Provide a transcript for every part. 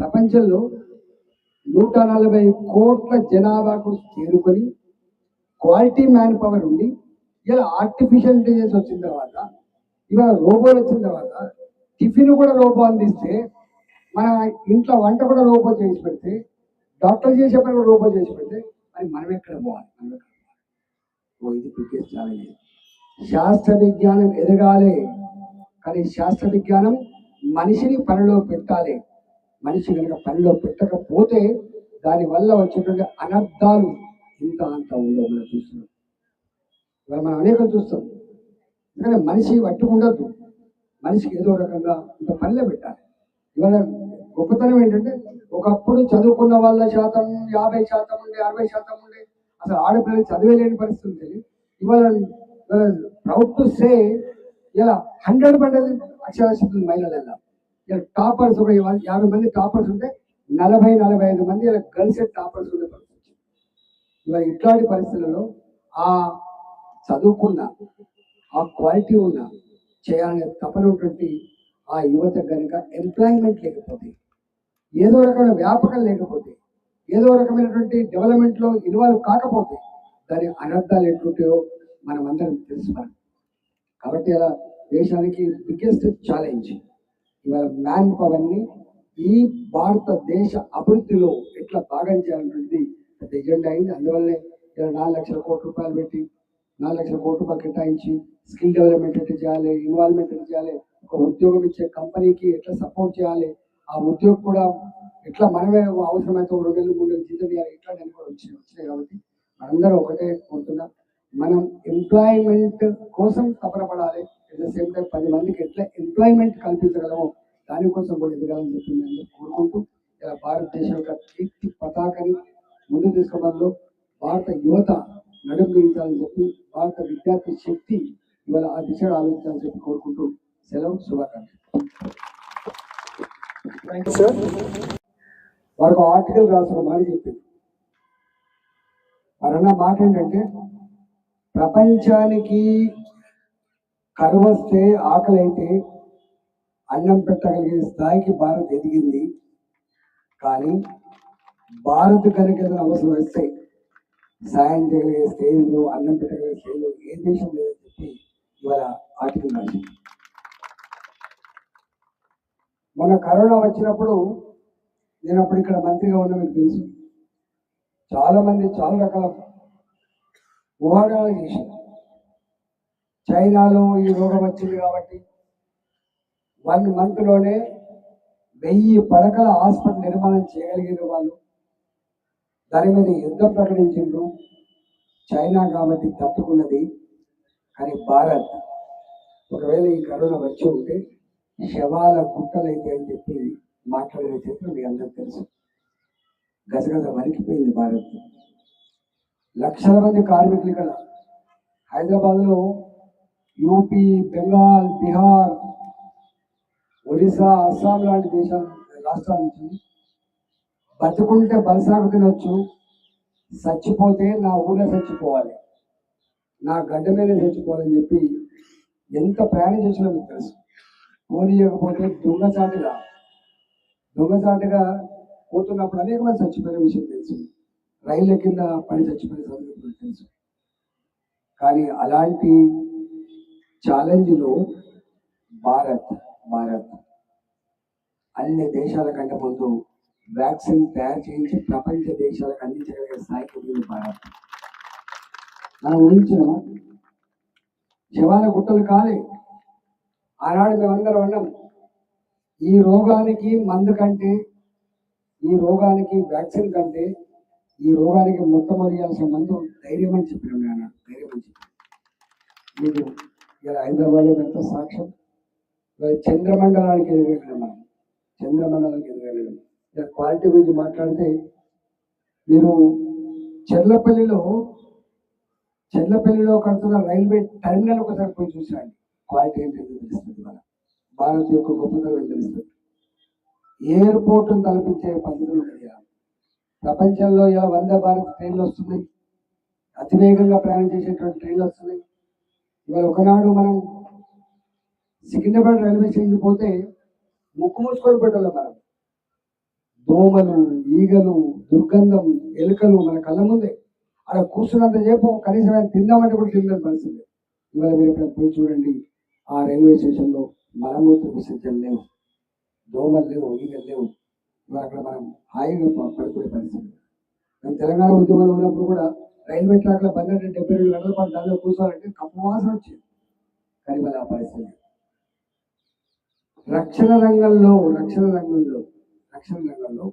ప్రపంచంలో నూట నలభై కోట్ల జనాభాకు చేరుకొని క్వాలిటీ మ్యాన్ పవర్ ఉండి ఇలా ఆర్టిఫిషియల్ ఇంటెలిజెన్స్ వచ్చిన తర్వాత ఇవాళ రోబోలు వచ్చిన తర్వాత టిఫిన్ కూడా రోబో అందిస్తే మన ఇంట్లో వంట కూడా రోబో చేసి పెడితే డాక్టర్ చేసే పని కూడా రోబో చేసి పెడితే మరి మనం ఎక్కడ పోవాలి? మనం ఎక్కడ పోవాలి? ఓ ఇది బిగ్గెస్ట్ ఛాలెంజ్ శాస్త్ర విజ్ఞానం ఎదగాలి కానీ శాస్త్ర విజ్ఞానం మనిషిని పనిలో పెట్టాలి. మనిషి కనుక పనిలో పెట్టకపోతే దానివల్ల వచ్చేటువంటి అనర్థాలు ఇంత అంత ఉండవు మనం చూస్తున్నాం. ఇవాళ మనం అనేకం చూస్తాం. ఎందుకంటే మనిషి వట్టి ఉండద్దు. మనిషికి ఏదో రకంగా ఇంత పనిలో పెట్టాలి. ఇవాళ గొప్పతనం ఏంటంటే ఒకప్పుడు చదువుకున్న వాళ్ళ శాతం యాభై శాతం ఉండే అరవై శాతం ఉండే అసలు ఆడపిల్లలు చదివేలేని పరిస్థితి ఉంది ఇవాళ ప్రౌడ్ టు సే ఇలా హండ్రెడ్ పడ్డది అక్షరాస్యత మహిళలు వెళ్ళాలి టాపర్స్ ఒక యాభై మంది టాపర్స్ ఉంటే నలభై నలభై ఐదు మంది ఇలా గర్ల్స్ టాపర్స్ ఉండే పరిస్థితి. ఇవాళ ఇట్లాంటి పరిస్థితులలో ఆ చదువుకున్న ఆ క్వాలిటీ ఉన్న చేయాలనే తపన ఉన్నటువంటి ఆ యువత కనుక ఎంప్లాయ్మెంట్ లేకపోతే ఏదో రకమైన వ్యాపకం లేకపోతే ఏదో రకమైనటువంటి డెవలప్మెంట్లో ఇన్వాల్వ్ కాకపోతే దాని అనర్థాలు ఎట్లుంటాయో మనం అందరం కాబట్టి అలా దేశానికి బిగ్గెస్ట్ ఛాలెంజ్ ఇవాళ మ్యాన్ పవర్ని ఈ భారతదేశ అభివృద్ధిలో ఎట్లా భాగం చేయాలనేది పెద్ద ఎజెండా అయింది. అందువల్లనే ఇలా నాలుగు లక్షల కోట్ల రూపాయలు పెట్టి నాలుగు లక్షల కోట్ల రూపాయలు కేటాయించి స్కిల్ డెవలప్మెంట్ ఎట్లా చేయాలి ఇన్వాల్వ్మెంట్ ఎట్లా చేయాలి ఒక ఉద్యోగం ఇచ్చే కంపెనీకి ఎట్లా సపోర్ట్ చేయాలి ఆ ఉద్యోగం కూడా ఎట్లా మనమే అవసరమైతే రెండు నెలలు మూడు నెలలు జీతం ఇవ్వాలి ఎట్లా నేను కూడా వచ్చి వచ్చినాయి కాబట్టి మనందరూ ఒకటే కోరుతున్నాం. మనం ఎంప్లాయ్మెంట్ కోసం తపన పడాలి. అట్ ద సేమ్ టైం పది మందికి ఎట్లా ఎంప్లాయ్మెంట్ కల్పించగలమో దానికోసం కూడా ఎదగాలని చెప్పి నేను అందరూ కోరుకుంటూ ఇలా భారతదేశం యొక్క కీర్తి పతాకని ముందు తీసుకోవడంలో భారత యువత నడుము బిగించాలని చెప్పి భారత విద్యార్థి శక్తి ఇవాళ ఆ దిశగా ఆలోచించాలని చెప్పి కోరుకుంటూ సెలవు శుభాకాంక్షలు. సార్ వాడు ఆర్టికల్ రాసిన మాట చెప్పింది. వారన్న మాట ఏంటంటే ప్రపంచానికి కరువు వస్తే ఆకలి అయితే అన్నం పెట్టగలిగే స్థాయికి భారత్ ఎదిగింది. కానీ భారత్ కనుక ఏదైనా అవసరం వస్తే సాయం చేయగలిగే స్టేజ్లో అన్నం పెట్టగలిగే స్టేజ్లో ఏ దేశం లేదని చెప్పి ఇవాళ ఆర్టికల్ రాసింది. మొన్న కరోనా వచ్చినప్పుడు నేను అప్పుడు ఇక్కడ మంత్రిగా ఉన్నా మీకు తెలుసు. చాలామంది చాలా రకాల ఊహాగానాలు చేశారు. చైనాలో ఈ రోగం వచ్చింది కాబట్టి వన్ మంత్లోనే వెయ్యి పడకల హాస్పిటల్ నిర్మాణం చేయగలిగిన వాళ్ళు. దాని మీద యుద్ధం ప్రకటించిండ్రు. చైనా కాబట్టి తట్టుకున్నది కానీ భారత్ ఒకవేళ ఈ కరోనా వచ్చి ఉంటే శవాల గుట్టలైతే అని చెప్పి మాట్లాడిన చరిత్ర మీ అందరికి తెలుసు. గజగజ వణికిపోయింది భారత్. లక్షల మంది కార్మికులు ఇక్కడ హైదరాబాద్లో యూపీ బెంగాల్ బీహార్ ఒడిశా అస్సాం లాంటి దేశాల రాష్ట్రాల నుంచి బతుకుంటే బలసాగు తినొచ్చు. చచ్చిపోతే నా ఊళ్ళో చచ్చిపోవాలి. నా గడ్డ మీద చచ్చిపోవాలని చెప్పి ఎంత ప్రయాణం చేసినా మీకు తెలుసు. పోనీయకపోతే దొంగచాటుగా దొంగచాటుగా పోతున్నప్పుడు అనేక మంది చచ్చిపోయిన విషయం తెలుసు. రైళ్ళ కింద పని చచ్చిపోయిన సందర్భం తెలుసు. కానీ అలాంటి ఛాలెంజ్లో భారత్ భారత్. అన్ని దేశాల కంటే ముందు వ్యాక్సిన్ తయారు చేయించి ప్రపంచ దేశాలకు అందించగలిగే స్థాయికి ఎదిగింది భారత్. మనం ఊహించిన శవాల గుట్టలు కాలే. ఆనాడు మేమందరం అన్నాం. ఈ రోగానికి మందు కంటే ఈ రోగానికి వ్యాక్సిన్ కంటే ఈ రోగానికి మొట్టమొదటియాల్సిన మందు ధైర్యం అని చెప్పినాం నేను ధైర్యం అని చెప్పాను. మీకు ఇలా హైదరాబాద్లో ఎంత సాక్ష్యం? చంద్రమండలానికి ఎదురెళ్ళినాం చంద్రమండలానికి ఎదురెళ్ళినాం ఇలా క్వాలిటీ గురించి మాట్లాడితే మీరు చెల్లపల్లిలో చెల్లపల్లిలో కడుతున్న రైల్వే టెర్మినల్ ఒకసారి పోయి చూసాను క్వాలిటీ ఏంటి తెలుస్తుంది మన భారత్ యొక్క గొప్పతనం తెలుస్తుంది? ఎయిర్పోర్ట్ను తలపించే పద్ధతులు కలిగా ప్రపంచంలో ఇలా వంద భారత్ ట్రైన్లు వస్తున్నాయి. అతివేగంగా ప్రయాణం చేసేటువంటి ట్రైన్లు వస్తున్నాయి. ఇవాళ ఒకనాడు మనం సికింద్రాబాద్ రైల్వే స్టేషన్ పోతే ముక్కు మూసుకొని పెట్టాలి మనం. దోమలు ఈగలు దుర్గంధం ఎలుకలు మన కళ్ళ ముందే. అక్కడ కూర్చున్నంతసేపు కనీసం ఆయన తిందామంటే కూడా తినలేని పరిస్థితి. ఇవాళ మీరు ఇక్కడ పోయి చూడండి ఆ రైల్వే స్టేషన్లో మలమూత్ర విసర్జన లేవు. దోమలు లేవు ఈగలు లేవు. ఇవాళ అక్కడ మనం హాయిగా పడుకునే పరిస్థితి. మేము తెలంగాణ ఉద్యమంలో ఉన్నప్పుడు కూడా రైల్వే ట్రాక్లో బంద్ అంటే డెబ్బై రెండు గంటల పాటు దానిలో కూర్చోవాలంటే కప్పు వాసన వచ్చింది. కానీ ఆ పరిస్థితి. రక్షణ రంగంలో రక్షణ రంగంలో రక్షణ రంగంలో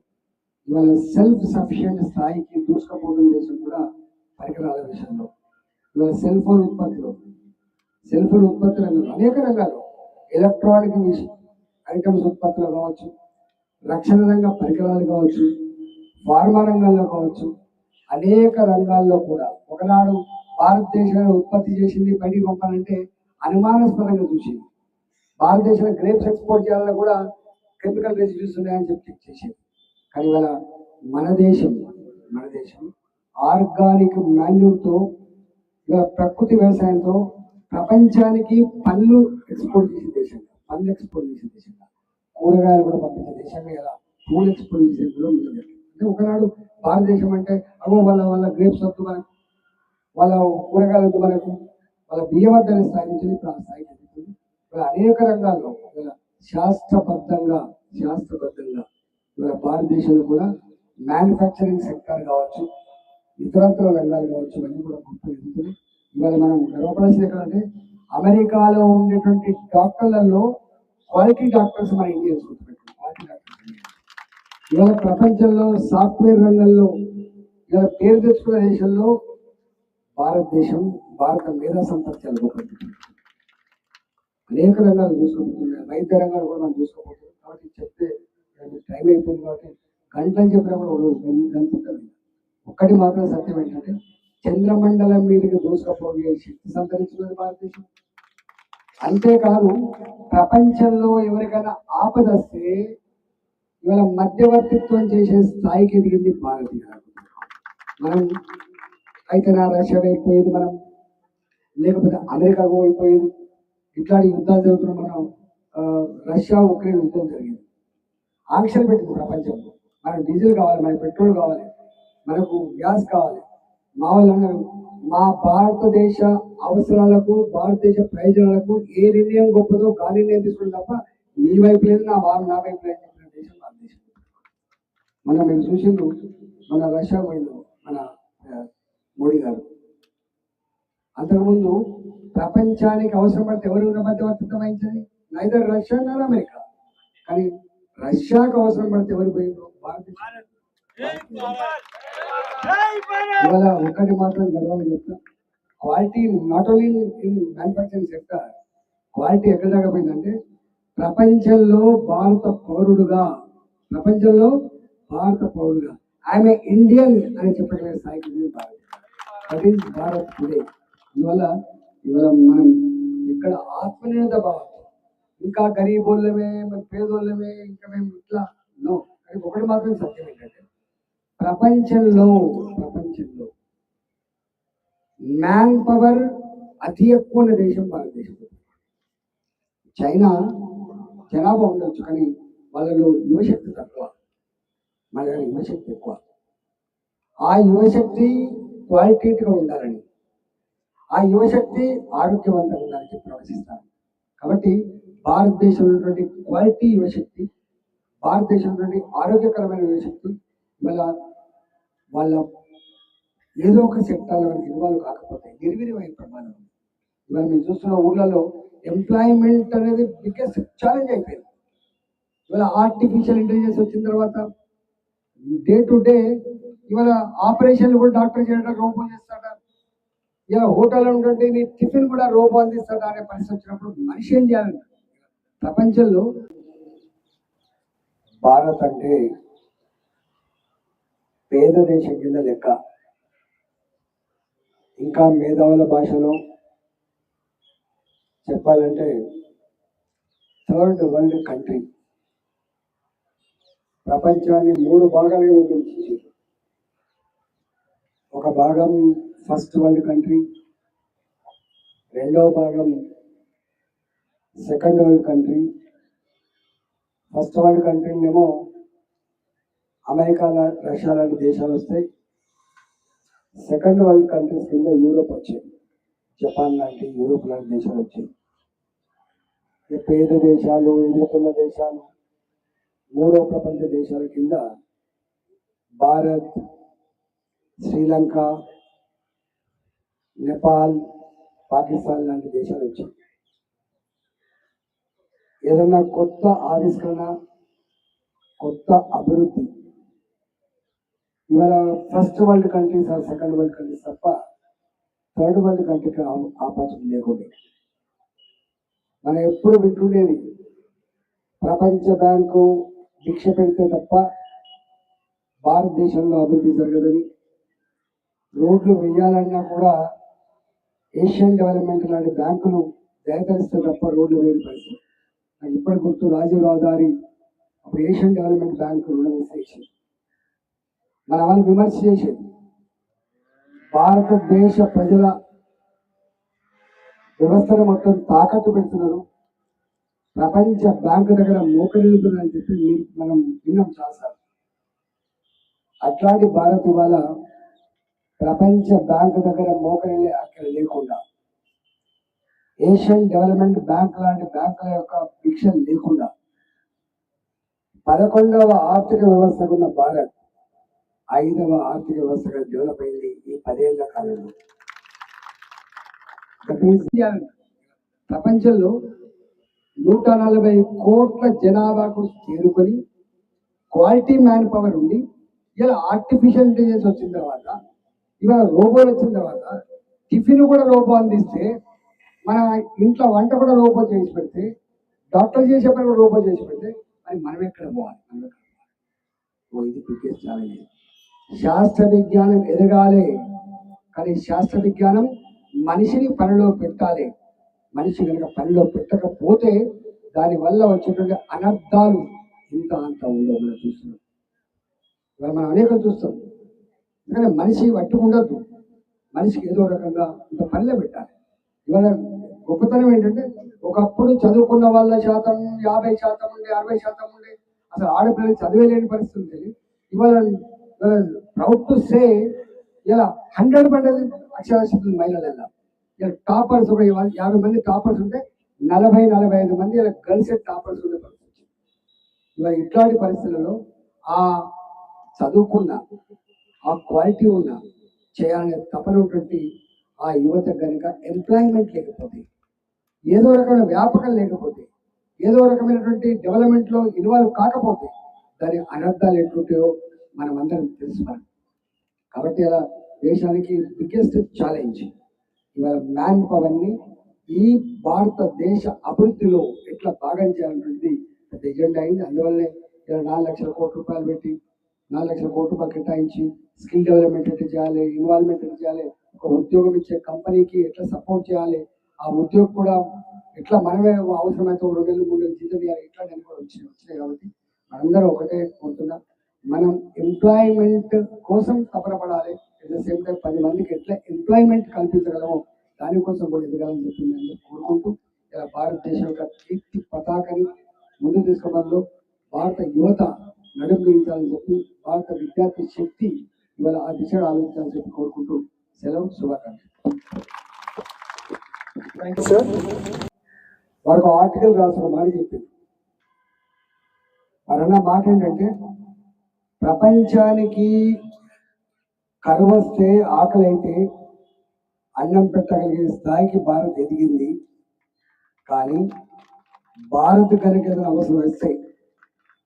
ఇవాళ సెల్ఫ్ సఫిషియెంట్ స్థాయికి దూసుకుపోతున్న దేశం కూడా పరికరాల విషయంలో. ఇవాళ సెల్ ఫోన్ ఉత్పత్తిలో సెల్ ఫోన్ ఉత్పత్తి రంగంలో అనేక రంగాలు ఎలక్ట్రానిక్ ఐటమ్స్ ఉత్పత్తులు కావచ్చు రక్షణ రంగ పరికరాలు కావచ్చు ఫార్మా రంగంలో కావచ్చు అనేక రంగాల్లో కూడా ఒకనాడు భారతదేశాన్ని ఉత్పత్తి చేసింది బయటికి పంపాలంటే అనుమానాస్పదంగా చూసింది. భారతదేశంలో గ్రేప్స్ ఎక్స్పోర్ట్ చేయాలన్నా కూడా కెమికల్ రెసిడ్యూస్ ఉన్నాయని చెప్పి చెక్ చేసేది. కానీ ఇవాళ మన దేశం మన దేశం ఆర్గానిక్ మాన్యూర్తో ఇవాళ ప్రకృతి వ్యవసాయంతో ప్రపంచానికి పళ్ళు ఎక్స్పోర్ట్ చేసే దేశంగా పళ్ళు ఎక్స్పోర్ట్ చేసే దేశంగా కూరగాయలు కూడా పంపించే దేశంగా ఇలా పూలు ఎక్స్పోర్ట్ చేసే కూడా అంటే ఒకనాడు భారతదేశం అంటే అగో వాళ్ళ వాళ్ళ గ్రేప్స్ వద్దు మనకు. వాళ్ళ కూరగాయలు వద్దు మనకు. వాళ్ళ బియ్యం వద్దని స్థాయి నుంచి ఇప్పుడు ఆ స్థాయికి ఎదుగుతుంది ఇవాళ అనేక రంగాల్లో శాస్త్రబద్ధంగా శాస్త్రబద్ధంగా ఇవాళ భారతదేశంలో కూడా మ్యానుఫ్యాక్చరింగ్ సెక్టర్ కావచ్చు ఇతరత్ర రంగాలు కావచ్చు అన్నీ కూడా గొప్ప ఎదుగుతుంది ఇవాళ మనం గర్వపడాల్సింది ఎక్కడంటే అమెరికాలో ఉండేటువంటి డాక్టర్లలో క్వాలిటీ డాక్టర్స్ మన ఇండియన్స్ గుర్తుపెట్టుకోండి ఇవాళ ప్రపంచంలో సాఫ్ట్వేర్ రంగంలో ఇలా పేరు తెచ్చుకున్న దేశంలో భారతదేశం భారత మేధా సంపత్తి అనుకోబడుతుంది అనేక రంగాలు చూసుకోబోతున్నాయి. వైద్య రంగాలు కూడా మనం చూసుకోబోతున్నాం. కాబట్టి చెప్తే టైం అయిపోయింది కాబట్టి గంటలు చెప్పినా కూడా గంటుంటుంది ఒక్కటి మాత్రం సత్యం ఏంటంటే చంద్రమండలం మీదకి దూసుకుపోయే శక్తి సంతరించుకున్నది భారతదేశం. అంతేకాదు ప్రపంచంలో ఎవరికైనా ఆపద వస్తే ఇవాళ మధ్యవర్తిత్వం చేసే స్థాయికి ఎదిగింది భారతీయ మనం అయితే నా రష్యా అయిపోయేది మనం. లేకపోతే అమెరికా పోయిపోయేది ఇట్లాంటి యుద్ధాలు జరుగుతున్న మనం రష్యా ఉక్రెయిన్ యుద్ధం జరిగింది. ఆంక్షలు పెట్టింది ప్రపంచంలో. మనకు డీజిల్ కావాలి మనకు పెట్రోల్ కావాలి మనకు గ్యాస్ కావాలి. మా వాళ్ళు మా భారతదేశ అవసరాలకు భారతదేశ ప్రయోజనాలకు ఏ నిర్ణయం గొప్పదో గాలి నిర్ణయం తీసుకుని తప్ప నీ వైపు లేదు నా వారు నా వైపు లేదు అని చెప్పిన దేశం భారతదేశం మనం మేము చూసిండ్రు మన రష్యా పోయిండు మన మోడీ గారు. అంతకుముందు ప్రపంచానికి అవసరం పడితే ఎవరు మధ్యవర్తిత్వం వహించని నైదర్ రష్యా నార్ అమెరికా. కానీ రష్యాకు అవసరం పడితే ఎవరు పోయిండ్రు? భారతదేశం. ఇవాళ ఒక్కటి మాత్రం గర్వంగా చెప్తా. Quality not only in manufacturing sector quality ఎక్కడ దాకా పోయిందంటే ప్రపంచంలో భారత పౌరుడుగా ప్రపంచంలో భారత పౌరుడుగా ఆమె ఇండియన్ అని చెప్పగలిగే స్థాయికి ఉంది Bharat that is Bharat today అందువల్ల ఇవాళ మనం ఇక్కడ ఆత్మనిర్భర భావం. ఇంకా గరీబోళ్ళమే మన పేదోళ్ళమే ఇంకా మేము ఇట్లా నో. కానీ ఒకటి మాత్రం సత్యం ఏంటంటే ప్రపంచంలో ప్రపంచంలో మ్యాన్ పవర్ అతి ఎక్కువ ఉన్న దేశం భారతదేశం. చైనా జనాభా ఉండొచ్చు కానీ వాళ్ళలో యువశక్తి తక్కువ. మన దగ్గర యువశక్తి ఎక్కువ. ఆ యువశక్తి క్వాలిటేటివ్గా ఉండాలని ఆ యువశక్తి ఆరోగ్యవంతంగా ఉండాలని ప్రవచిస్తారు. కాబట్టి భారతదేశంలో ఉన్నటువంటి క్వాలిటీ యువశక్తి భారతదేశంలో ఆరోగ్యకరమైన యువశక్తి ఇవాళ వాళ్ళ ఏదో ఒక సెక్టార్లో వాళ్ళకి ఇన్వాల్వ్ కాకపోతే నిర్వీర్యమైన ప్రమాదం ఇవాళ మేము చూస్తున్న ఊళ్ళలో ఎంప్లాయ్మెంట్ అనేది బిగ్గెస్ట్ ఛాలెంజ్ అయిపోయింది. ఇవాళ ఆర్టిఫిషియల్ ఇంటెలిజెన్స్ వచ్చిన తర్వాత డే టు డే ఇవాళ ఆపరేషన్లు కూడా డాక్టర్ చేయడం రోబో చేస్తాడా. ఇలా హోటల్ ఉంటుంటే నీ టిఫిన్ కూడా రోబో అందిస్తాడా అనే పరిస్థితి వచ్చినప్పుడు మనిషి ఏం చేయాలంట ప్రపంచంలో భారత్ అంటే పేద దేశం కింద లెక్క. ఇంకా మేధావుల భాషలో చెప్పాలంటే థర్డ్ వరల్డ్ కంట్రీ. ప్రపంచాన్ని మూడు భాగాలుగా విభజించి ఒక భాగం ఫస్ట్ వరల్డ్ కంట్రీ రెండవ భాగం second world country. First world కంట్రీనేమో America Russia లాంటి దేశాలు వస్తాయి. సెకండ్ వరల్డ్ కంట్రీస్ కింద యూరోప్ వచ్చాయి. జపాన్ లాంటి యూరోప్ లాంటి దేశాలు వచ్చాయి. పేద దేశాలు ఎదుర్కొన్న దేశాలు మూడో ప్రపంచ దేశాల కింద భారత్ శ్రీలంక నేపాల్ పాకిస్తాన్ లాంటి దేశాలు వచ్చాయి. ఏదన్నా కొత్త ఆవిష్కరణ కొత్త అభివృద్ధి ఇవాళ first world countries or second world countries తప్ప థర్డ్ వరల్డ్ కంట్రీకి ఆపర్చునిటీ లేకుండా. మనం ఎప్పుడు వింటుండేది ప్రపంచ బ్యాంకు భిక్ష పెడితే తప్ప భారతదేశంలో అభివృద్ధి జరగదని రోడ్లు వేయాలన్నా కూడా ఏషియన్ డెవలప్మెంట్ లాంటి బ్యాంకులు దయతరిస్తే తప్ప రోడ్లు వేయని పరిస్థితి. నాకు ఇప్పటి గుర్తు రాజీవ్ రహదారి అప్పుడు ఏషియన్ డెవలప్మెంట్ బ్యాంక్ రుణం ఇచ్చేసి మన వాళ్ళు విమర్శ చేసేది? భారతదేశ ప్రజల వ్యవస్థను మొత్తం తాకట్టు పెడుతున్నారు. ప్రపంచ బ్యాంకు దగ్గర మోకరిల్లుతున్నారని చెప్పి మనం విన్నాం చాలాసార్లు అట్లాంటి భారత్ ఇవాళ ప్రపంచ బ్యాంకు దగ్గర మోకరిల్లే అక్కడ లేకుండా ఏషియన్ డెవలప్మెంట్ బ్యాంక్ లాంటి బ్యాంకుల యొక్క భిక్ష లేకుండా పదకొండవ ఆర్థిక వ్యవస్థకు ఉన్న భారత్ ఐదవ ఆర్థిక వ్యవస్థగా డెవలప్ అయింది ఈ పదేళ్ళ కాలంలో. ప్రపంచంలో నూట నలభై కోట్ల జనాభాకు చేరుకొని క్వాలిటీ మ్యాన్ పవర్ ఉండి ఇలా ఆర్టిఫిషియల్ ఇంటెలిజెన్స్ వచ్చిన తర్వాత ఇవాళ రోబోలు వచ్చిన తర్వాత టిఫిన్ కూడా రోబో అందిస్తే మన ఇంట్లో వంట కూడా రోబో చేసి పెడితే డాక్టర్ చేసే పని కూడా రోబో చేసి పెడితే మరి మనం ఎక్కడ పోవాలి? మనం ఎక్కడ పోవాలి? ఓ ఇది బిగ్గెస్ట్ ఛాలెంజ్ శాస్త్ర విజ్ఞానం ఎదగాలి. కానీ శాస్త్ర విజ్ఞానం మనిషిని పనిలో పెట్టాలి. మనిషి కనుక పనిలో పెట్టకపోతే దాని వల్ల వచ్చేటువంటి అనర్థాలు ఇంత అంత ఉండవు మనం చూస్తున్నాం. ఇవాళ మనం అనేకం చూస్తాం. కానీ మనిషి పట్టుకుండద్దు మనిషికి ఏదో రకంగా ఇంత పనిలో పెట్టాలి. ఇవాళ గొప్పతనం ఏంటంటే ఒకప్పుడు చదువుకున్న వాళ్ళ శాతం యాభై శాతం ఉండే అరవై శాతం ఉండే. అసలు ఆడపిల్లలు చదివేలేని పరిస్థితి ఉంటుంది ఇవాళ ప్రౌడ్ టు సే ఇలా హండ్రెడ్ పర్సెంట్ అక్షరాస్యత మహిళలు ఇలా టాపర్స్ ఒక యాభై మంది టాపర్స్ ఉంటే నలభై నలభై ఐదు మంది ఇలా గర్ల్స్ టాపర్స్ ఉండే పరిస్థితి. ఇవాళ ఇట్లాంటి పరిస్థితులలో ఆ చదువుకున్న ఆ క్వాలిటీ ఉన్న చేయాలనే తపన ఉన్నటువంటి ఆ యువత కనుక ఎంప్లాయ్మెంట్ లేకపోతే ఏదో రకమైన వ్యాపకం లేకపోతే ఏదో రకమైనటువంటి డెవలప్మెంట్లో ఇన్వాల్వ్ కాకపోతే దాని అనర్థాలు ఎట్లుంటాయో మనం అందరం తెలుసుకోవాలి. కాబట్టి అలా దేశానికి బిగ్గెస్ట్ ఛాలెంజ్ ఇవాళ మ్యాన్ పవర్ని ఈ భారతదేశ అభివృద్ధిలో ఎట్లా భాగం చేయాలనేది పెద్ద ఎజెండా అయింది. అందువల్లనే ఇలా నాలుగు లక్షల కోట్ల రూపాయలు పెట్టి నాలుగు లక్షల కోట్ల రూపాయలు కేటాయించి స్కిల్ డెవలప్మెంట్ ఎట్లా చేయాలి ఇన్వాల్వ్మెంట్ ఎట్లా చేయాలి ఒక ఉద్యోగం ఇచ్చే కంపెనీకి ఎట్లా సపోర్ట్ చేయాలి ఆ ఉద్యోగం కూడా ఎట్లా మనమే అవసరమైతే రెండు నెలలు మూడు నెలలు జీతం ఇవ్వాలి ఇట్లా నేను కూడా వచ్చినాయి వచ్చినాయి కాబట్టి మనందరూ ఒకటే కోరుతున్నాం. మనం ఎంప్లాయ్మెంట్ కోసం తపన పడాలి అట్ ద సేమ్ టైం పది మందికి ఎట్లా ఎంప్లాయ్మెంట్ కల్పించగలమో దానికోసం కూడా ఎదగాలని చెప్పి నేను కోరుకుంటూ ఇలా భారతదేశం యొక్క కీర్తి పతాకని ముందు తీసుకోవడంలో భారత యువత నడుము బిగించాలని చెప్పి భారత విద్యార్థి శక్తి ఇవాళ ఆ దిశగా ఆలోచించాలని చెప్పి కోరుకుంటూ సెలవు శుభాకాంక్షలు. సార్ ఒక ఆర్టికల్ రాసిన మాట చెప్పింది. వారన్న మాట ఏంటంటే ప్రపంచానికి కరువు వస్తే ఆకలి అయితే అన్నం పెట్టగలిగే స్థాయికి భారత్ ఎదిగింది. కానీ భారత్ కనుక ఏదైనా అవసరం వస్తే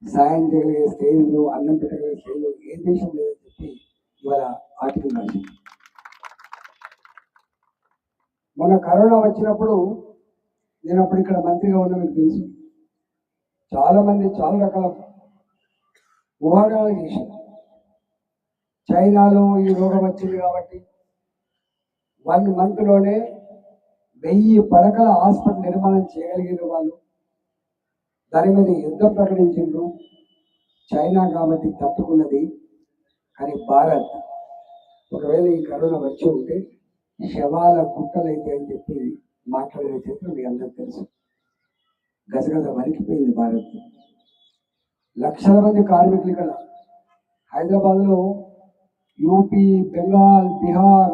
సాయం చేయగలిగే స్టేజ్లో అన్నం పెట్టగలిగే స్టేజ్లో ఏ దేశం లేదని చెప్పి ఇవాళ ఆర్టికల్ రాసింది. మొన్న కరోనా వచ్చినప్పుడు నేను అప్పుడు ఇక్కడ మంత్రిగా ఉన్నా మీకు తెలుసు. చాలామంది చాలా రకాల ఊహాగానాలు చేశారు. చైనాలో ఈ రోగం వచ్చింది కాబట్టి వన్ మంత్లోనే వెయ్యి పడకల హాస్పిటల్ నిర్మాణం చేయగలిగిన వాళ్ళు. దాని మీద యుద్ధం ప్రకటించిండ్రు. చైనా కాబట్టి తట్టుకున్నది. కానీ భారత్ ఒకవేళ ఈ కరోనా వచ్చి ఉంటే శవాల గుట్టలైతే అని చెప్పి మాట్లాడిన చరిత్ర మీ అందరికీ తెలుసు. గజగజ వరికిపోయింది భారత్. లక్షల మంది కార్మికులు ఇక్కడ హైదరాబాద్లో యూపీ బెంగాల్ బీహార్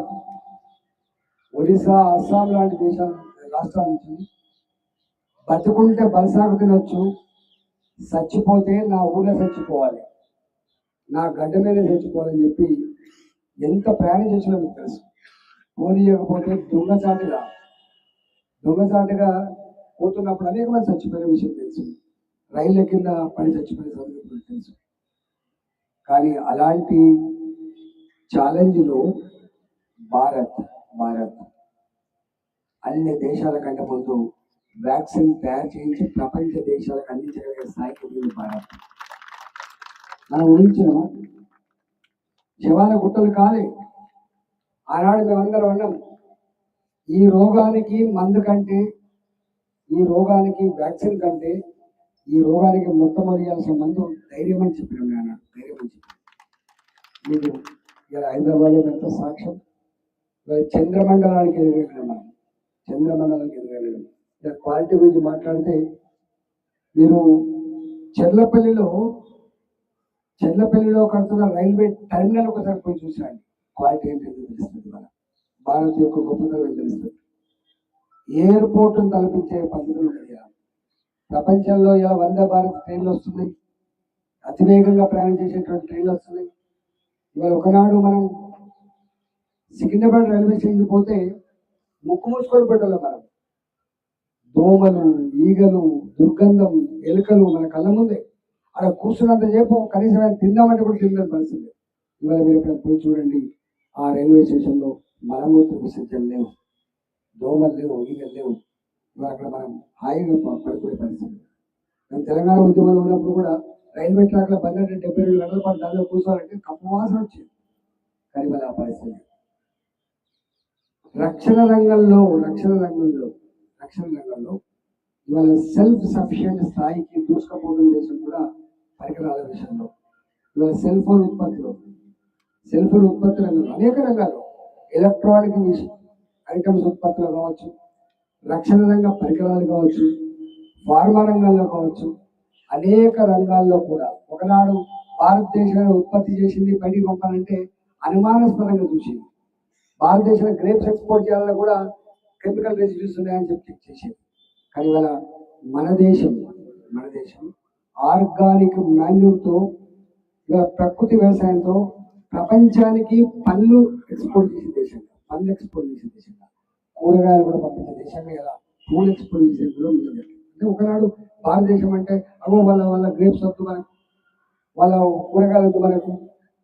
ఒడిశా అస్సాం లాంటి దేశాల రాష్ట్రాల నుంచి బతుకుంటే బలసాగు తినొచ్చు చచ్చిపోతే నా ఊళ్ళో చచ్చిపోవాలి నా గడ్డ మీద చచ్చిపోవాలని చెప్పి ఎంత ప్రయాణం చేసినా మీకు తెలుసు. పోనీయకపోతే దొంగచాటిగా దొంగచాటిగా పోతున్నప్పుడు అనేక మంది చచ్చిపోయిన విషయం తెలుసు. రైళ్ళ కింద పని చచ్చిపోయిన సందర్భం తెలుసు. కానీ అలాంటి ఛాలెంజ్లో భారత్ భారత్. అన్ని దేశాల కంటే ముందు వ్యాక్సిన్ తయారు చేయించి ప్రపంచ దేశాలకు అందించగలిగే స్థాయికి ఉంది భారత్. మనం ఊహించిన. శవాల గుట్టలు కాలే. ఆనాడు మేమందరం అన్నాం. ఈ రోగానికి మందు కంటే ఈ రోగానికి వ్యాక్సిన్ కంటే ఈ రోగానికి మొట్టమొదటియాల్సిన మందు ధైర్యం అని చెప్పినాం నేను ధైర్యం అని చెప్పి మీరు ఇలా హైదరాబాద్లో పెద్ద సాక్ష్యం? చంద్రమండలానికి ఎదురెళ్ళాం చంద్రమండలానికి ఎదురెళ్ళాం ఇలా క్వాలిటీ గురించి మాట్లాడితే మీరు చెర్లపల్లిలో చెర్లపల్లిలో కడుతున్న రైల్వే టెర్మినల్ ఒకసారి పోయి చూసాను క్వాలిటీ ఏంటో తెలుస్తుంది మన భారత్ యొక్క గొప్పతనం తెలుస్తుంది? ఎయిర్పోర్ట్ తలపించే పద్ధతులు కలిగా ప్రపంచంలో ఇలా వంద భారత్ ట్రైన్లు వస్తున్నాయి. అతివేగంగా ప్రయాణం చేసేటువంటి ట్రైన్లు వస్తున్నాయి. ఇవాళ ఒకనాడు మనం సికింద్రాబాద్ రైల్వే స్టేషన్ పోతే ముక్కు మూసుకొని పెట్టాలి మనం. దోమలు ఈగలు దుర్గంధం ఎలుకలు మన కళ్ళ ముందే. అక్కడ కూర్చున్నంతసేపు కనీసం ఆయన తిందామంటే కూడా తిందని పరిస్థితి. ఇవాళ మీరు ఇక్కడ పోయి చూడండి ఆ రైల్వే స్టేషన్లో మలమూత్ర విసర్జన లేవు. దోమలు లేవు ఈగలు లేవు. ఇవాళ అక్కడ మనం హాయిగా పడుకునే పరిస్థితి. మేము తెలంగాణ ఉద్యమంలో ఉన్నప్పుడు కూడా రైల్వే ట్రాక్లో బంద్ అంటే డెబ్బై రెండు గంటల పాటు దానిలో కూర్చోవాలంటే కప్పు వాసన వచ్చింది. కానీ ఆ పరిస్థితి. రక్షణ రంగంలో రక్షణ రంగంలో రక్షణ రంగంలో ఇవాళ సెల్ఫ్ సఫిషియెంట్ స్థాయికి దూసుకుపోతున్న దేశం కూడా పరికరాల విషయంలో. ఇవాళ సెల్ ఫోన్ ఉత్పత్తిలో సెల్ ఫోన్ ఉత్పత్తి రంగంలో అనేక రంగాల్లో ఎలక్ట్రానిక్ ఐటమ్స్ ఉత్పత్తులు కావచ్చు రక్షణ రంగ పరికరాలు కావచ్చు ఫార్మా రంగంలో కావచ్చు అనేక రంగాల్లో కూడా ఒకనాడు భారతదేశంలో ఉత్పత్తి చేసింది బయటికి పంపాలంటే అనుమానాస్పదంగా చూసింది. భారతదేశంలో గ్రేప్స్ ఎక్స్పోర్ట్ చేయాలన్నా కూడా కెమికల్ రెసిడ్యూస్ ఉన్నాయని చెప్పి చెక్ చేసేది. కానీ ఇవాళ మన దేశం మన దేశం ఆర్గానిక్ మాన్యూర్తో ఇవాళ ప్రకృతి వ్యవసాయంతో ప్రపంచానికి పళ్ళు ఎక్స్పోర్ట్ చేసే దేశంగా పళ్ళు ఎక్స్పోర్ట్ చేసే దేశంగా కూరగాయలు కూడా పంపించే దేశంగా ఇలా పూలు ఎక్స్పోర్ట్ చేసే కూడా అంటే ఒకనాడు భారతదేశం అంటే అగో వాళ్ళ వాళ్ళ గ్రేప్స్ వద్దు మనకు వాళ్ళ కూరగాయలు వద్దు మనకు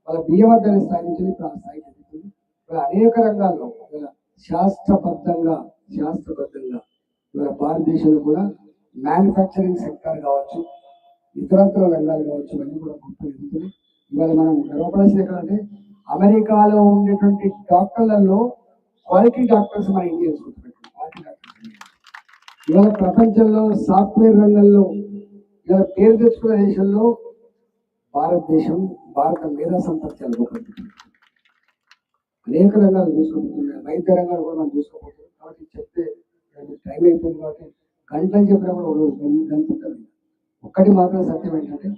వాళ్ళ బియ్యం వద్దని సాధించింది ఇప్పుడు ఆ స్థాయికి ఎదుగుతుంది ఇవాళ అనేక రంగాల్లో ఇవాళ శాస్త్రబద్ధంగా శాస్త్రబద్ధంగా ఇవాళ భారతదేశంలో కూడా మ్యానుఫ్యాక్చరింగ్ సెక్టర్ కావచ్చు ఇతరత్ర రంగాలు కావచ్చు ఇవన్నీ కూడా గొప్ప ఎదుగుతుంది ఇవాళ మనం గర్వపడాల్సింది ఎక్కడంటే అమెరికాలో ఉండేటువంటి డాక్టర్లలో క్వాలిటీ డాక్టర్స్ మన ఇండియన్స్ చూస్తున్నాం ఇవాళ ప్రపంచంలో సాఫ్ట్వేర్ రంగంలో ఇవాళ పేరు తెచ్చుకున్న దేశంలో భారతదేశం భారత మేధా సంపత్తి చాలా అనేక రంగాలు చూసుకోబోతున్నాయి. వైద్య రంగాలు కూడా మనం చూసుకోబోతున్నాం. కాబట్టి చెప్తే టైం అయిపోయింది కాబట్టి గంటలు చెప్పినా కూడా ఒక్కటి మాత్రం సత్యం ఏంటంటే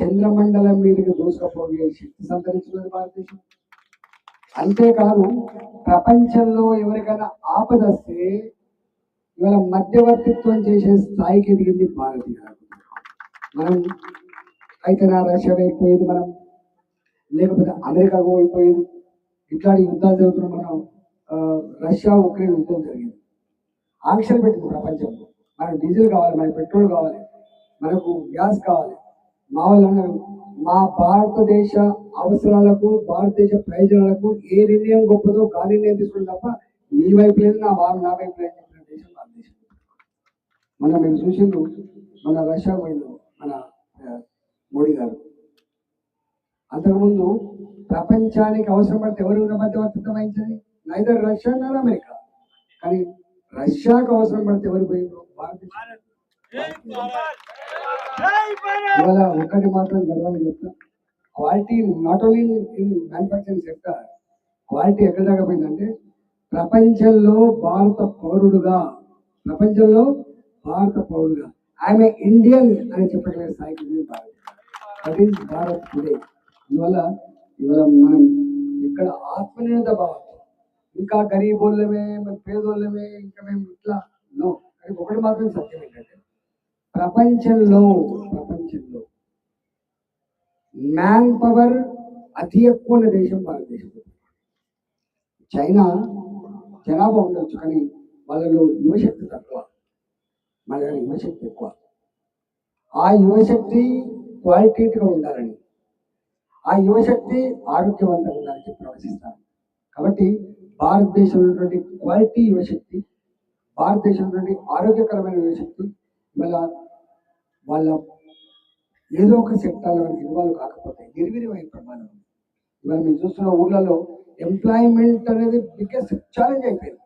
చంద్రమండలం మీదకి దూసుకపోయే శక్తి సంతరించినది భారతదేశం. అంతేకాదు ప్రపంచంలో ఎవరికైనా ఆపద వస్తే ఇవాళ మధ్యవర్తిత్వం చేసే స్థాయికి ఎదిగింది భారతీయ మనం అయితే నా రష్యా అయిపోయేది మనం. లేకపోతే అమెరికాకు అయిపోయేది ఇట్లాంటి యుద్ధాలు జరుగుతున్న మనం రష్యా ఉక్రెయిన్ యుద్ధం జరిగింది. ఆంక్షలు పెట్టింది ప్రపంచంలో. మనకు డీజిల్ కావాలి మనకు పెట్రోల్ కావాలి మనకు గ్యాస్ కావాలి. మా వాళ్ళు మా భారతదేశ అవసరాలకు భారతదేశ ప్రయోజనాలకు ఏ నిర్ణయం గొప్పదో గాలి నిర్ణయం తీసుకుని తప్ప నీ వైపు లేదు నా వారు నా వైపు లేదు అని చెప్పిన దేశం భారతదేశం మొన్న మేము చూసిండు మన రష్యా పోయిండు మన మోడీ గారు. అంతకుముందు ప్రపంచానికి అవసరం పడితే ఎవరు మధ్యవర్తిత్వం వహించని? Neither Russia nor America. కానీ రష్యాకు అవసరం పడితే ఎవరు పోయిండ్రు? భారతదేశం ఇవాళ ఒక్కటి మాత్రం గర్వంగా చెప్తా. Quality not only in manufacturing sector quality ఎక్కడ దాకా పోయిందంటే ప్రపంచంలో భారత పౌరుడుగా ప్రపంచంలో భారత పౌరుగా ఆమె ఇండియన్ అని చెప్పగలిగే స్థాయికి ఉంది Bharat that is Bharat today అందువల్ల ఇవాళ మనం ఇక్కడ ఆత్మనిర్భర భావం. ఇంకా గరీబోళ్ళమే మేము పేదోళ్ళమే ఇంకా మేము ఇట్లా నో. కానీ ఒకటి మాత్రం సత్యం ఏంటంటే ప్రపంచంలో ప్రపంచంలో మ్యాన్ పవర్ అతి ఎక్కువ ఉన్న దేశం భారతదేశం. చైనా జనాభా ఉండొచ్చు కానీ వాళ్ళలో యువశక్తి తక్కువ. మన దగ్గర యువశక్తి ఎక్కువ. ఆ యువశక్తి క్వాలిటేటివ్గా ఉండాలని ఆ యువశక్తి ఆరోగ్యవంతంగా ఉండాలని చెప్పి ప్రవచిస్తారు. కాబట్టి భారతదేశంలో ఉన్నటువంటి క్వాలిటీ యువశక్తి భారతదేశంలో ఆరోగ్యకరమైన యువశక్తి ఇవాళ వాళ్ళ ఏదో ఒక సెక్టార్లో ఇన్వాల్వ్ కాకపోతే నిర్వీర్యమైన ప్రమాదం ఇవాళ మేము చూస్తున్న ఊర్లలో ఎంప్లాయ్మెంట్ అనేది బిగ్గెస్ట్ ఛాలెంజ్ అయిపోయింది.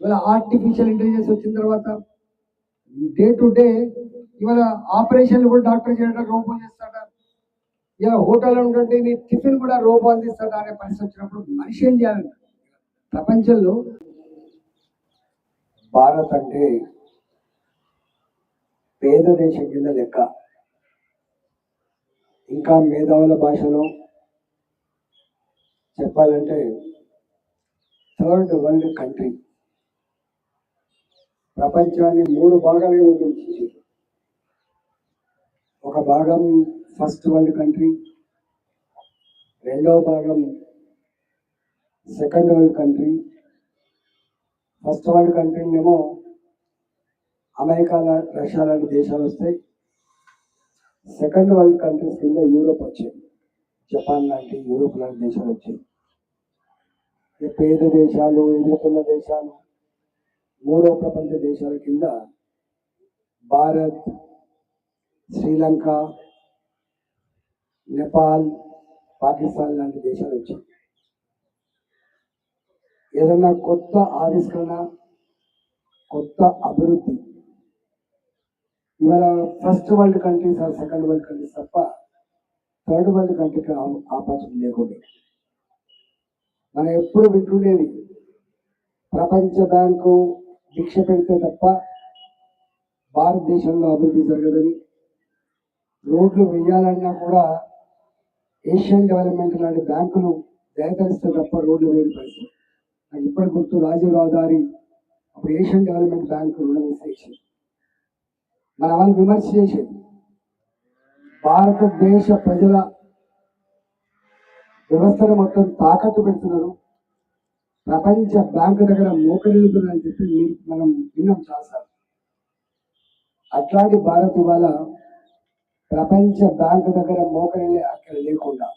ఇవాళ ఆర్టిఫిషియల్ ఇంటెలిజెన్స్ వచ్చిన తర్వాత డే టు డే ఇవాళ ఆపరేషన్లు కూడా డాక్టర్ చేయడం రోబో చేస్తాడా. ఇలా హోటల్ ఉంటుంటే నీ టిఫిన్ కూడా రోబో అందిస్తాడా అనే పరిస్థితి వచ్చినప్పుడు మనిషి ఏం చేయాలంట ప్రపంచంలో భారత్ అంటే పేద దేశం కింద లెక్క. ఇంకా మేధావుల భాషలో చెప్పాలంటే థర్డ్ వరల్డ్ కంట్రీ. ప్రపంచాన్ని మూడు భాగాలుగా విభజించింది. ఒక భాగం ఫస్ట్ వరల్డ్ కంట్రీ రెండవ భాగం second world country. First world కంట్రీనేమో America Russia లాంటి దేశాలు వస్తాయి. సెకండ్ వరల్డ్ కంట్రీస్ కింద యూరోప్ వచ్చాయి. జపాన్ లాంటి యూరోప్ లాంటి దేశాలు వచ్చాయి. పేద దేశాలు ఎదుర్కొన్న దేశాలు మూడో ప్రపంచ దేశాల కింద భారత్ శ్రీలంక నేపాల్ పాకిస్తాన్ లాంటి దేశాలు వచ్చాయి. ఏదన్నా కొత్త ఆవిష్కరణ కొత్త అభివృద్ధి ఇవాళ first world countries or second world countries తప్ప థర్డ్ వరల్డ్ కంట్రీకి ఆపర్చునిటీ లేకుండా. మనం ఎప్పుడు వింటుండేది ప్రపంచ బ్యాంకు భిక్ష పెడితే తప్ప భారతదేశంలో అభివృద్ధి జరగదని రోడ్లు వేయాలన్నా కూడా ఏషియన్ డెవలప్మెంట్ లాంటి బ్యాంకులు దయతరిస్తే తప్ప రోడ్లు వేయని పరిస్థితి. నాకు ఇప్పటి గుర్తు రాజీవ్ రహదారి అప్పుడు ఏషియన్ డెవలప్మెంట్ బ్యాంకు రుణం ఇచ్చేసి మన వాళ్ళు విమర్శ చేసేది. భారతదేశ ప్రజల వ్యవస్థను మొత్తం తాకట్టు పెడుతున్నారు. ప్రపంచ బ్యాంకు దగ్గర మోకరిల్లుతుందని చెప్పి మనం విన్నాం చాలాసార్లు అట్లాంటి భారత్ ఇవాళ ప్రపంచ బ్యాంకు దగ్గర మోకరిల్లే అక్కడ లేకుండా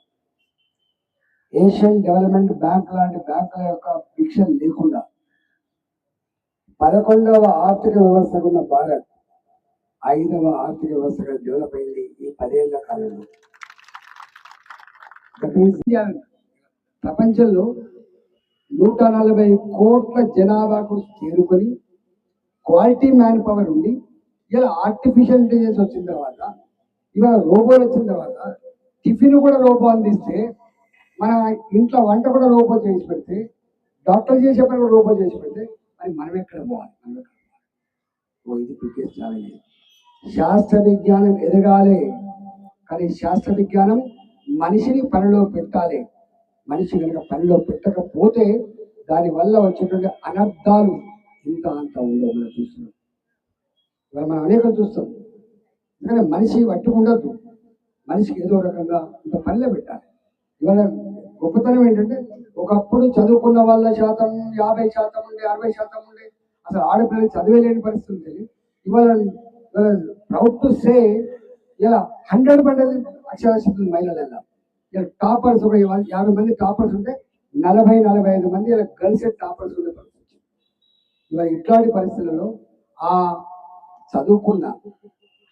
ఏషియన్ డెవలప్మెంట్ బ్యాంక్ లాంటి బ్యాంకుల యొక్క భిక్ష లేకుండా పదకొండవ ఆర్థిక వ్యవస్థకు ఉన్న భారత్ ఐదవ ఆర్థిక వ్యవస్థగా డెవలప్ అయింది ఈ పదేళ్ళ కాలంలో. ప్రపంచంలో నూట నలభై కోట్ల జనాభాకు చేరుకొని క్వాలిటీ మ్యాన్ పవర్ ఉండి ఇలా ఆర్టిఫిషియల్ ఇంటెలిజెన్స్ వచ్చిన తర్వాత ఇవాళ రోబోలు వచ్చిన తర్వాత టిఫిన్ కూడా రోబో అందిస్తే మన ఇంట్లో వంట కూడా రోబో చేసి పెడితే డాక్టర్ చేసే పని కూడా రోబో చేసి పెడితే మరి మనం ఎక్కడ పోవాలి? మనం ఎక్కడ పోవాలి? ఓ ఇది బిగ్గెస్ట్ ఛాలెంజ్ శాస్త్ర విజ్ఞానం ఎదగాలి కానీ శాస్త్ర విజ్ఞానం మనిషిని పనిలో పెట్టాలి. మనిషి కనుక పనిలో పెట్టకపోతే దాని వల్ల వచ్చేటువంటి అనర్థాలు ఇంత అంత ఉండవు మనం చూస్తున్నాం. ఇవాళ మనం అనేకం చూస్తాం. ఎందుకంటే మనిషి వట్టి ఉండద్దు మనిషికి ఏదో రకంగా ఇంత పనిలో పెట్టాలి. ఇవాళ గొప్పతనం ఏంటంటే ఒకప్పుడు చదువుకున్న వాళ్ళ శాతం యాభై శాతం ఉండే అరవై శాతం ఉండే అసలు ఆడపిల్లలు చదివేలేని పరిస్థితి ఇవాళ ఇవాళ ప్రౌడ్ టు సే ఇలా హండ్రెడ్ పడ్డది అక్షరాస్యత మహిళలు ఇలా టాపర్స్ ఒక యాభై మంది టాపర్స్ ఉంటే నలభై నలభై ఐదు మంది ఇలా గర్ల్స్ టాపర్స్ ఉండే పరిస్థితి. ఇవాళ ఇట్లాంటి పరిస్థితులలో ఆ చదువుకున్న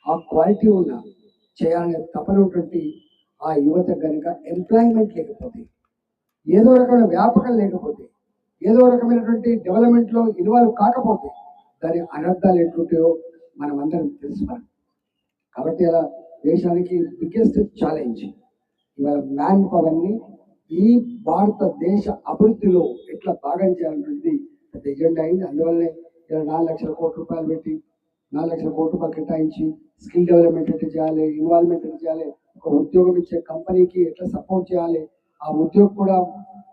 ఆ క్వాలిటీ ఉన్న చేయాలనే తపన ఉన్నటువంటి ఆ యువత కనుక ఎంప్లాయ్మెంట్ లేకపోతే ఏదో రకమైన వ్యాపకం లేకపోతే ఏదో రకమైనటువంటి డెవలప్మెంట్లో ఇన్వాల్వ్ కాకపోతే దాని అనర్థాలు ఎట్లుంటాయో మనం అందరం తెలుసుకోవాలి. కాబట్టి అలా దేశానికి బిగ్గెస్ట్ ఛాలెంజ్ ఇవాళ మ్యాన్ పవర్ని ఈ భారతదేశ అభివృద్ధిలో ఎట్లా భాగం చేయాలనేది పెద్ద ఎజెండా అయింది. అందువల్లనే ఇలా నాలుగు లక్షల కోట్ల రూపాయలు పెట్టి నాలుగు లక్షల కోట్ల రూపాయలు కేటాయించి స్కిల్ డెవలప్మెంట్ ఎట్లా చేయాలి ఇన్వాల్వ్మెంట్ ఎట్లా చేయాలి ఒక ఉద్యోగం ఇచ్చే కంపెనీకి ఎట్లా సపోర్ట్ చేయాలి ఆ ఉద్యోగం కూడా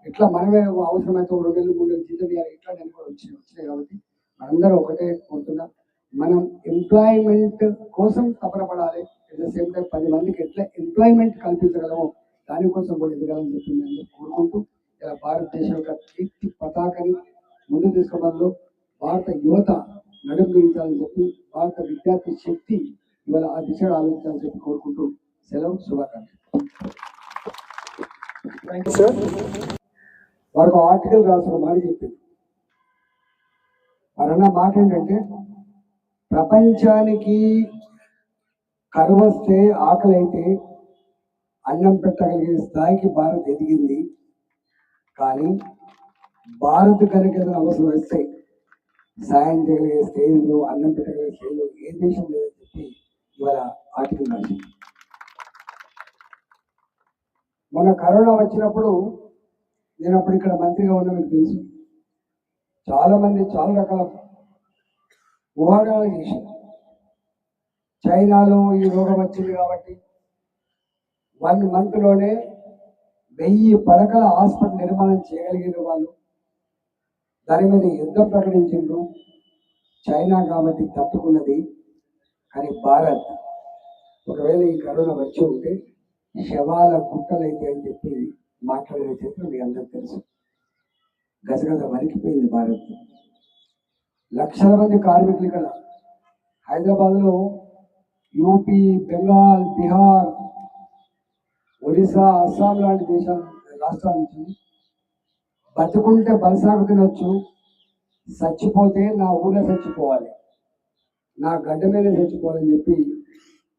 ఎట్లా మనమే అవసరమైతే రెండు నెలలు మూడు నెలలు జీతం ఇవ్వాలి ఎట్లా నేను కూడా వచ్చి వచ్చినాయి కాబట్టి మనందరూ ఒకటే కోరుతున్నాం. మనం ఎంప్లాయ్మెంట్ కోసం తపన పడాలి అట్ ద సేమ్ టైం పది మందికి ఎట్లా ఎంప్లాయ్మెంట్ కల్పించగలమో దానికోసం కూడా ఎదగాలని చెప్పి నేను కోరుకుంటూ ఇలా భారతదేశం యొక్క కీర్తి పతాకని ముందుకు తీసుకోవడంలో భారత యువత నడుము బిగించాలని చెప్పి భారత విద్యార్థి శక్తి ఇవాళ ఆ దిశగా ఆలోచించాలని చెప్పి కోరుకుంటూ సెలవు శుభాకాంక్షలు. సార్ వాడు ఆర్టికల్ రాసిన మాట చెప్పింది. వారన్న మాట ఏంటంటే ప్రపంచానికి కరువస్తే ఆకలైతే ఆకలి అయితే అన్నం పెట్టగలిగే స్థాయికి భారత్ ఎదిగింది. కానీ భారత్ కనుక ఏదైనా అవసరం వస్తే సాయం చేయగలిగే స్టేజ్లో అన్నం పెట్టగలిగే స్టేజ్లో ఏ దేశం లేదని చెప్పి ఇవాళ ఆర్టికల్ రాసింది. మొన్న కరోనా వచ్చినప్పుడు నేను అప్పుడు ఇక్కడ మంత్రిగా ఉన్నా మీకు తెలుసు. చాలామంది చాలా రకాల ఊహాగానాలు చేసి చైనాలో ఈ రోగం వచ్చింది కాబట్టి వన్ మంత్లోనే వెయ్యి పడకల హాస్పిటల్ నిర్మాణం చేయగలిగిన వాళ్ళు. దాని మీద యుద్ధం ప్రకటించిండ్రు. చైనా కాబట్టి తట్టుకున్నది. కానీ భారత్ ఒకవేళ ఈ కరోనా వచ్చి ఉంటే శవాల గుట్టలైతే అని చెప్పి మాట్లాడిన చరిత్ర మీ అందరికీ తెలుసు. గజగజ వరికిపోయింది భారత్. లక్షల మంది కార్మికులు ఇక్కడ. హైదరాబాద్లో యూపీ బెంగాల్ బీహార్ ఒడిశా అస్సాం లాంటి దేశాల రాష్ట్రాల నుంచి బతుకుంటే బలసాగు తినొచ్చు. చచ్చిపోతే నా ఊళ్ళో చచ్చిపోవాలి. నా గడ్డ మీద చచ్చిపోవాలని చెప్పి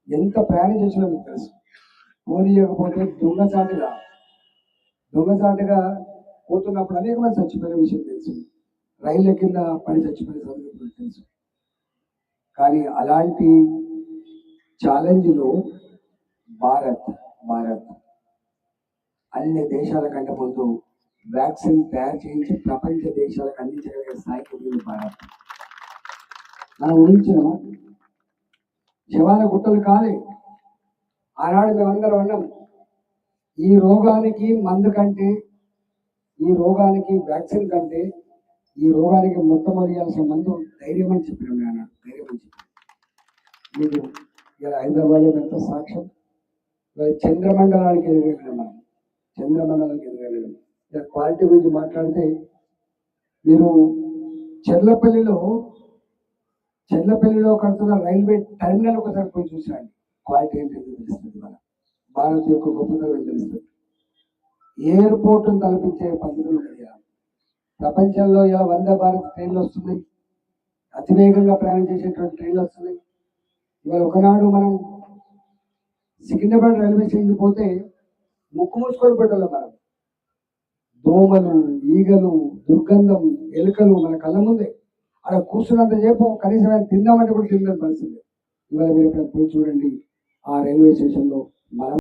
ఎంత ప్రయాణం చేసినా మీకు తెలుసు. పోనీయకపోతే దొంగచాటుగా దొంగచాటుగా పోతున్నప్పుడు అనేక మంది చచ్చిపోయిన విషయం తెలుసు. రైళ్ళ కింద పడి చచ్చిపోయే సమయం తెలుసు. కానీ అలాంటి ఛాలెంజ్లో భారత్ భారత్ అన్ని దేశాల కంటే ముందు వ్యాక్సిన్ తయారు చేయించి ప్రపంచ దేశాలకు అందించగలిగే స్థాయికి ఉంది భారత్. మనం ఊహించిన శవాల గుట్టలు కాలే. ఆనాడు మేమందరం అన్నాం ఈ రోగానికి మందు కంటే ఈ రోగానికి వ్యాక్సిన్ కంటే ఈ రోగానికి మొట్టమొదటియాల్సిన మందు ధైర్యం అని చెప్పినాం నేను ధైర్యం అని చెప్పి మీకు ఇలా హైదరాబాద్లో ఎంత సాక్ష్యం? చంద్రమండలానికి ఎదురెళ్ళాం మనం చంద్రమండలానికి ఎదురెళ్ళడం ఇలా క్వాలిటీ గురించి మాట్లాడితే మీరు చెల్లపల్లిలో చెల్లపల్లిలో కడుతున్న రైల్వే టెర్మినల్ ఒకసారి పోయి చూసాను క్వాలిటీ ఏంటో తెలుస్తుంది మన భారత్ యొక్క గొప్పతనం తెలుస్తుంది? ఎయిర్పోర్ట్ను కల్పించే పద్ధతులు ప్రపంచంలో ఇలా వంద భారత్ ట్రైన్లు వస్తున్నాయి. అతివేగంగా ప్రయాణం చేసేటువంటి ట్రైన్లు వస్తున్నాయి. ఇవాళ ఒకనాడు మనం సికింద్రాబాద్ రైల్వే స్టేషన్ పోతే ముక్కు మూసుకొని పెట్టాలి మనం. దోమలు ఈగలు దుర్గంధం ఎలుకలు మన కళ్ళ ముందే. అక్కడ కూర్చున్నంతసేపు కనీసం ఆయన తిందామంటే కూడా తినలేని పరిస్థితి. ఇవాళ మీరు ఇక్కడ పోయి చూడండి ఆ రైల్వే స్టేషన్లో మనం